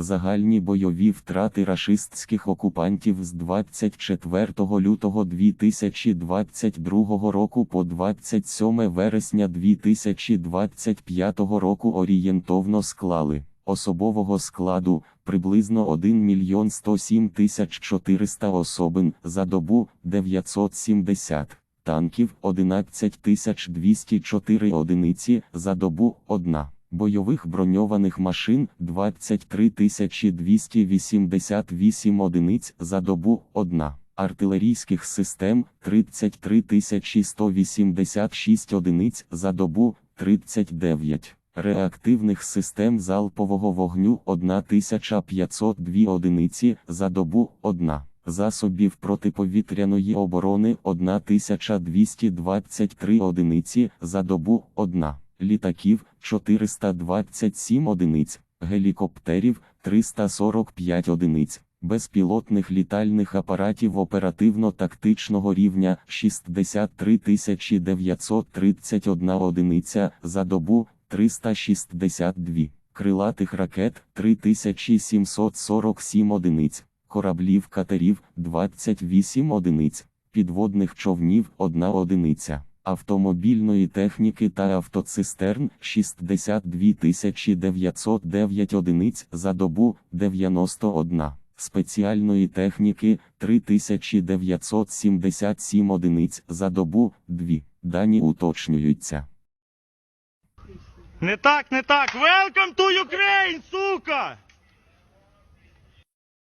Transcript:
Загальні бойові втрати рашистських окупантів з 24 лютого 2022 року по 27 вересня 2025 року орієнтовно склали особового складу приблизно 1 мільйон 107 тисяч 400 особин за добу 970 танків 11 тисяч 204 одиниці за добу 1. Бойових броньованих машин 23 288 одиниць за добу 1. Артилерійських систем 33 186 одиниць за добу 39. Реактивних систем залпового вогню 1502 одиниці за добу 1 засобів протиповітряної оборони 1223 одиниці за добу 1, літаків 427 одиниць, гелікоптерів 345 одиниць, безпілотних літальних апаратів оперативно-тактичного рівня 63 931 одиниця за добу 362, крилатих ракет 3747 одиниць кораблів катерів 28 одиниць, підводних човнів 1 одиниця, автомобільної техніки та автоцистерн 62 909 одиниць за добу 91, спеціальної техніки 3977 одиниць за добу 2. Дані уточнюються. Не так, не так. Welcome to Ukraine, сука!